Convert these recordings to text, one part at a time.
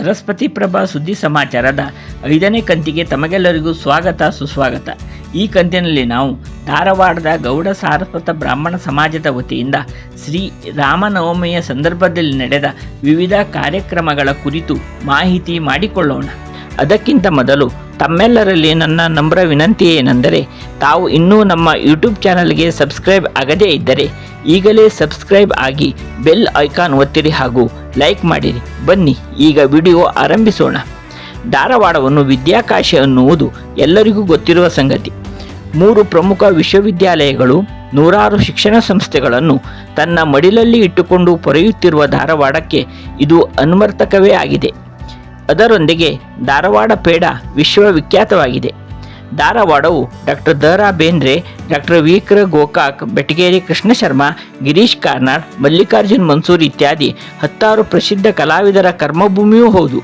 ಸರಸ್ವತಿ ಪ್ರಭಾ ಸುದ್ದಿ ಸಮಾಚಾರದ ಐದನೇ ಕಂತಿಗೆ ತಮಗೆಲ್ಲರಿಗೂ ಸ್ವಾಗತ, ಸುಸ್ವಾಗತ. ಈ ಕಂತಿನಲ್ಲಿ ನಾವು ಧಾರವಾಡದ ಗೌಡ ಸಾರಸ್ವತ ಬ್ರಾಹ್ಮಣ ಸಮಾಜದ ವತಿಯಿಂದ ಶ್ರೀ ರಾಮನವಮಿಯ ಸಂದರ್ಭದಲ್ಲಿ ನಡೆದ ವಿವಿಧ ಕಾರ್ಯಕ್ರಮಗಳ ಕುರಿತು ಮಾಹಿತಿ ಮಾಡಿಕೊಳ್ಳೋಣ. ಅದಕ್ಕಿಂತ ಮೊದಲು ತಮ್ಮೆಲ್ಲರಲ್ಲಿ ನನ್ನ ನಮ್ರ ವಿನಂತಿ ಏನೆಂದರೆ, ತಾವು ಇನ್ನೂ ನಮ್ಮ ಯೂಟ್ಯೂಬ್ ಚಾನಲ್ಗೆ ಸಬ್ಸ್ಕ್ರೈಬ್ ಆಗದೇ ಇದ್ದರೆ, ಈಗಲೇ ಸಬ್ಸ್ಕ್ರೈಬ್ ಆಗಿ ಬೆಲ್ ಐಕಾನ್ ಒತ್ತಿರಿ ಹಾಗೂ ಲೈಕ್ ಮಾಡಿರಿ. ಬನ್ನಿ, ಈಗ ವಿಡಿಯೋ ಆರಂಭಿಸೋಣ. ಧಾರವಾಡವನ್ನು ವಿದ್ಯಾಕಾಶಿ ಅನ್ನುವುದು ಎಲ್ಲರಿಗೂ ಗೊತ್ತಿರುವ ಸಂಗತಿ. ಮೂರು ಪ್ರಮುಖ ವಿಶ್ವವಿದ್ಯಾಲಯಗಳು, ನೂರಾರು ಶಿಕ್ಷಣ ಸಂಸ್ಥೆಗಳನ್ನು ತನ್ನ ಮಡಿಲಲ್ಲಿ ಇಟ್ಟುಕೊಂಡು ಪೊರೆಯುತ್ತಿರುವ ಧಾರವಾಡಕ್ಕೆ ಇದು ಅನ್ವರ್ಥಕವೇ ಆಗಿದೆ. ಅದರೊಂದಿಗೆ ಧಾರವಾಡ ಪೇಡ ವಿಶ್ವವಿಖ್ಯಾತವಾಗಿದೆ. ಧಾರವಾಡವು ಡಾಕ್ಟರ್ ದ ರಾ ಬೇಂದ್ರೆ, ಡಾಕ್ಟರ್ ವಿ ಕೃ ಗೋಕಾಕ್, ಬೆಟಗೇರಿ ಕೃಷ್ಣ ಶರ್ಮಾ, ಗಿರೀಶ್ ಕಾರ್ನಾಡ್, ಮಲ್ಲಿಕಾರ್ಜುನ್ ಮನ್ಸೂರ್ ಇತ್ಯಾದಿ ಹತ್ತಾರು ಪ್ರಸಿದ್ಧ ಕಲಾವಿದರ ಕರ್ಮಭೂಮಿಯೂ ಹೌದು.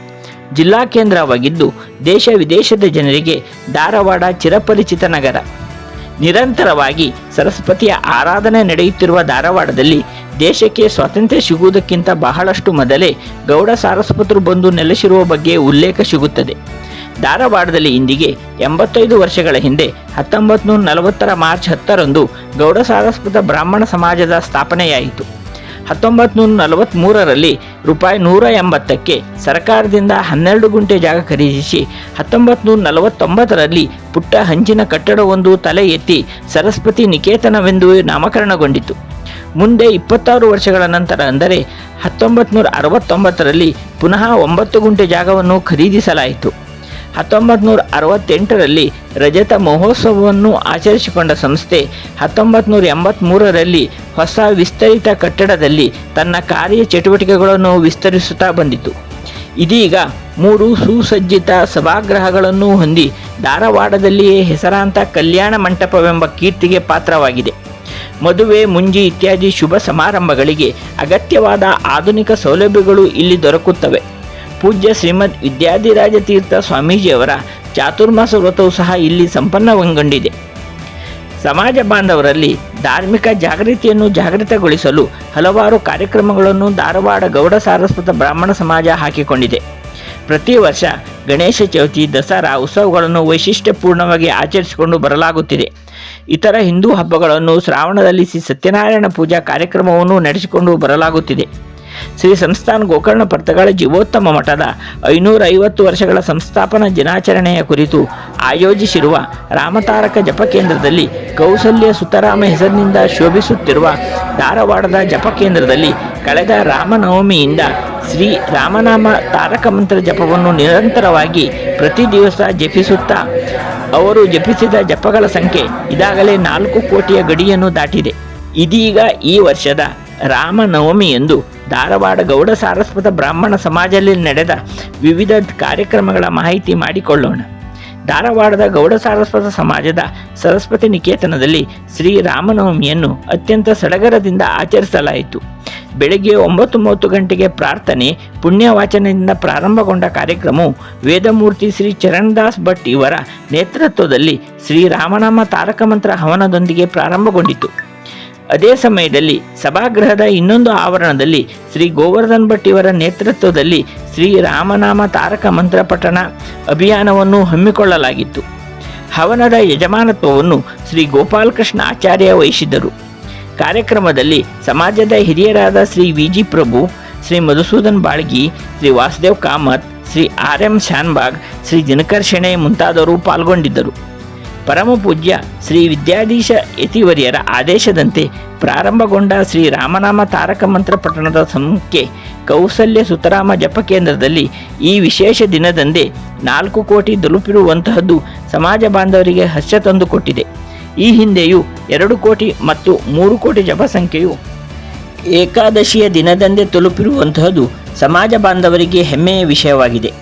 ಜಿಲ್ಲಾ ಕೇಂದ್ರವಾಗಿದ್ದು ದೇಶ ವಿದೇಶದ ಜನರಿಗೆ ಧಾರವಾಡ ಚಿರಪರಿಚಿತ ನಗರ. ನಿರಂತರವಾಗಿ ಸರಸ್ವತಿಯ ಆರಾಧನೆ ನಡೆಯುತ್ತಿರುವ ಧಾರವಾಡದಲ್ಲಿ ದೇಶಕ್ಕೆ ಸ್ವಾತಂತ್ರ್ಯ ಸಿಗುವುದಕ್ಕಿಂತ ಬಹಳಷ್ಟು ಮೊದಲೇ ಗೌಡ ಸಾರಸ್ವತರು ಬಂದು ನೆಲೆಸಿರುವ ಬಗ್ಗೆ ಉಲ್ಲೇಖ ಸಿಗುತ್ತದೆ. ಧಾರವಾಡದಲ್ಲಿ ಇಂದಿಗೆ ಎಂಬತ್ತೈದು ವರ್ಷಗಳ ಹಿಂದೆ ಹತ್ತೊಂಬತ್ತು ನೂರ ನಲವತ್ತರ ಮಾರ್ಚ್ ಹತ್ತರಂದು ಗೌಡ ಸಾರಸ್ವತ ಬ್ರಾಹ್ಮಣ ಸಮಾಜದ ಸ್ಥಾಪನೆಯಾಯಿತು. ಹತ್ತೊಂಬತ್ತು ನೂರ ನಲವತ್ತ್ಮೂರರಲ್ಲಿ ರೂಪಾಯಿ ನೂರ ಎಂಬತ್ತಕ್ಕೆ ಸರ್ಕಾರದಿಂದ ಹನ್ನೆರಡು ಗುಂಟೆ ಜಾಗ ಖರೀದಿಸಿ ಹತ್ತೊಂಬತ್ತು ನೂರ ನಲವತ್ತೊಂಬತ್ತರಲ್ಲಿ ಪುಟ್ಟ ಹಂಚಿನ ಕಟ್ಟಡವೊಂದು ತಲೆ ಎತ್ತಿ ಸರಸ್ವತಿ ನಿಕೇತನವೆಂದು ನಾಮಕರಣಗೊಂಡಿತು. ಮುಂದೆ ಇಪ್ಪತ್ತಾರು ವರ್ಷಗಳ ನಂತರ ಅಂದರೆ ಹತ್ತೊಂಬತ್ತು ನೂರ ಅರವತ್ತೊಂಬತ್ತರಲ್ಲಿ ಪುನಃ ಒಂಬತ್ತು ಗುಂಟೆ ಜಾಗವನ್ನು ಖರೀದಿಸಲಾಯಿತು. ಹತ್ತೊಂಬತ್ತು ನೂರ ಅರವತ್ತೆಂಟರಲ್ಲಿ ರಜತ ಮಹೋತ್ಸವವನ್ನು ಆಚರಿಸಿಕೊಂಡ ಸಂಸ್ಥೆ ಹತ್ತೊಂಬತ್ತು ನೂರ ಹೊಸ ವಿಸ್ತರಿತ ಕಟ್ಟಡದಲ್ಲಿ ತನ್ನ ಕಾರ್ಯ ಚಟುವಟಿಕೆಗಳನ್ನು ವಿಸ್ತರಿಸುತ್ತಾ ಬಂದಿತು. ಇದೀಗ ಮೂರು ಸುಸಜ್ಜಿತ ಸಭಾಗ್ರಹಗಳನ್ನು ಹೊಂದಿ ಧಾರವಾಡದಲ್ಲಿಯೇ ಹೆಸರಾಂತ ಕಲ್ಯಾಣ ಮಂಟಪವೆಂಬ ಕೀರ್ತಿಗೆ ಪಾತ್ರವಾಗಿದೆ. ಮದುವೆ, ಮುಂಜಿ ಇತ್ಯಾದಿ ಶುಭ ಸಮಾರಂಭಗಳಿಗೆ ಅಗತ್ಯವಾದ ಆಧುನಿಕ ಸೌಲಭ್ಯಗಳು ಇಲ್ಲಿ ದೊರಕುತ್ತವೆ. ಪೂಜ್ಯ ಶ್ರೀಮದ್ ವಿದ್ಯಾಧಿರಾಜ ತೀರ್ಥ ಸ್ವಾಮೀಜಿಯವರ ಚಾತುರ್ಮಾಸ ವ್ರತವು ಸಹ ಇಲ್ಲಿ ಸಂಪನ್ನಗೊಂಡಿದೆ ಸಮಾಜ ಬಾಂಧವರಲ್ಲಿ ಧಾರ್ಮಿಕ ಜಾಗೃತಿಯನ್ನು ಜಾಗೃತಗೊಳಿಸಲು ಹಲವಾರು ಕಾರ್ಯಕ್ರಮಗಳನ್ನು ಧಾರವಾಡ ಗೌಡ ಸಾರಸ್ವತ ಬ್ರಾಹ್ಮಣ ಸಮಾಜ ಹಾಕಿಕೊಂಡಿದೆ. ಪ್ರತಿ ವರ್ಷ ಗಣೇಶ ಚೌತಿ, ದಸರಾ ಉತ್ಸವಗಳನ್ನು ವೈಶಿಷ್ಟ್ಯಪೂರ್ಣವಾಗಿ ಆಚರಿಸಿಕೊಂಡು ಬರಲಾಗುತ್ತಿದೆ. ಇತರ ಹಿಂದೂ ಹಬ್ಬಗಳನ್ನು ಶ್ರಾವಣದಲ್ಲಿ ಶ್ರೀ ಸತ್ಯನಾರಾಯಣ ಪೂಜಾ ಕಾರ್ಯಕ್ರಮವನ್ನು ನಡೆಸಿಕೊಂಡು ಬರಲಾಗುತ್ತಿದೆ. ಶ್ರೀ ಸಂಸ್ಥಾನ ಗೋಕರ್ಣ ಪರ್ತಗಳ ಜೀವೋತ್ತಮ ಮಠದ ಐನೂರ ಐವತ್ತು ವರ್ಷಗಳ ಸಂಸ್ಥಾಪನಾ ದಿನಾಚರಣೆಯ ಕುರಿತು ಆಯೋಜಿಸಿರುವ ರಾಮತಾರಕ ಜಪ ಕೇಂದ್ರದಲ್ಲಿ ಕೌಸಲ್ಯ ಸುತರಾಮ ಹೆಸರಿನಿಂದ ಶೋಭಿಸುತ್ತಿರುವ ಧಾರವಾಡದ ಜಪ ಕೇಂದ್ರದಲ್ಲಿ ಕಳೆದ ರಾಮನವಮಿಯಿಂದ ಶ್ರೀ ರಾಮನಾಮ ತಾರಕ ಮಂತ್ರ ಜಪವನ್ನು ನಿರಂತರವಾಗಿ ಪ್ರತಿ ದಿವಸ ಜಪಿಸುತ್ತಾ ಅವರು ಜಪಿಸಿದ ಜಪಗಳ ಸಂಖ್ಯೆ ಇದಾಗಲೇ ನಾಲ್ಕು ಕೋಟಿಯ ಗಡಿಯನ್ನು ದಾಟಿದೆ. ಇದೀಗ ಈ ವರ್ಷದ ರಾಮನವಮಿಯಂದು ಧಾರವಾಡ ಗೌಡ ಸಾರಸ್ವತ ಬ್ರಾಹ್ಮಣ ಸಮಾಜದಲ್ಲಿ ನಡೆದ ವಿವಿಧ ಕಾರ್ಯಕ್ರಮಗಳ ಮಾಹಿತಿ ಮಾಡಿಕೊಳ್ಳೋಣ. ಧಾರವಾಡದ ಗೌಡ ಸಾರಸ್ವತ ಸಮಾಜದ ಸರಸ್ವತಿ ನಿಕೇತನದಲ್ಲಿ ಶ್ರೀ ರಾಮನವಮಿಯನ್ನು ಅತ್ಯಂತ ಸಡಗರದಿಂದ ಆಚರಿಸಲಾಯಿತು. ಬೆಳಗ್ಗೆ ಒಂಬತ್ತು ಮೂವತ್ತು ಗಂಟೆಗೆ ಪ್ರಾರ್ಥನೆ ಪುಣ್ಯವಾಚನದಿಂದ ಪ್ರಾರಂಭಗೊಂಡ ಕಾರ್ಯಕ್ರಮವು ವೇದಮೂರ್ತಿ ಶ್ರೀ ಚರಣದಾಸ್ ಭಟ್ ಇವರ ನೇತೃತ್ವದಲ್ಲಿ ಶ್ರೀ ರಾಮನಾಮ ತಾರಕ ಮಂತ್ರ ಹವನದೊಂದಿಗೆ ಪ್ರಾರಂಭಗೊಂಡಿತು. ಅದೇ ಸಮಯದಲ್ಲಿ ಸಭಾಗೃಹದ ಇನ್ನೊಂದು ಆವರಣದಲ್ಲಿ ಶ್ರೀ ಗೋವರ್ಧನ್ ಭಟ್ ಇವರ ನೇತೃತ್ವದಲ್ಲಿ ಶ್ರೀ ರಾಮನಾಮ ತಾರಕ ಮಂತ್ರ ಪಠಣ ಅಭಿಯಾನವನ್ನು ಹಮ್ಮಿಕೊಳ್ಳಲಾಗಿತ್ತು. ಹವನದ ಯಜಮಾನತ್ವವನ್ನು ಶ್ರೀ ಗೋಪಾಲಕೃಷ್ಣ ಆಚಾರ್ಯ ವಹಿಸಿದ್ದರು. ಕಾರ್ಯಕ್ರಮದಲ್ಲಿ ಸಮಾಜದ ಹಿರಿಯರಾದ Shri V G Prabhu, Shri Madhusudan Balgi, Shri Vasudev Kamath, Shri R M Shanbhag, Shri Dinakar Shenoy ಮುಂತಾದವರು ಪಾಲ್ಗೊಂಡಿದ್ದರು. ಪರಮ ಪೂಜ್ಯ ಶ್ರೀ ವಿದ್ಯಾಧೀಶ ಯತಿವರ್ಯರ ಆದೇಶದಂತೆ ಪ್ರಾರಂಭಗೊಂಡ ಶ್ರೀ ರಾಮನಾಮ ತಾರಕ ಮಂತ್ರ ಪಠಣದ ಸಂಖ್ಯೆ ಕೌಸಲ್ಯ ಸುತರಾಮ ಜಪ ಕೇಂದ್ರದಲ್ಲಿ ಈ ವಿಶೇಷ ದಿನದಂದೇ ನಾಲ್ಕು ಕೋಟಿ ತಲುಪಿರುವಂತಹದ್ದು ಸಮಾಜ ಬಾಂಧವರಿಗೆ ಹರ್ಷ ತಂದುಕೊಟ್ಟಿದೆ. ಈ ಹಿಂದೆಯೂ ಎರಡು ಕೋಟಿ ಮತ್ತು ಮೂರು ಕೋಟಿ ಜಪ ಸಂಖ್ಯೆಯು ಏಕಾದಶಿಯ ದಿನದಂದೇ ತಲುಪಿರುವಂತಹದ್ದು ಸಮಾಜ ಬಾಂಧವರಿಗೆ ಹೆಮ್ಮೆಯ ವಿಷಯವಾಗಿದೆ.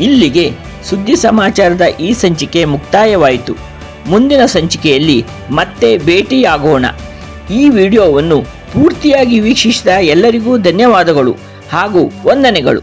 ಇಲ್ಲಿಗೆ ಸುದ್ದಿ ಸಮಾಚಾರದ ಈ ಸಂಚಿಕೆ ಮುಕ್ತಾಯವಾಯಿತು. ಮುಂದಿನ ಸಂಚಿಕೆಯಲ್ಲಿ ಮತ್ತೆ ಭೇಟಿಯಾಗೋಣ. ಈ ವಿಡಿಯೋವನ್ನು ಪೂರ್ತಿಯಾಗಿ ವೀಕ್ಷಿಸಿದ ಎಲ್ಲರಿಗೂ ಧನ್ಯವಾದಗಳು ಹಾಗೂ ವಂದನೆಗಳು.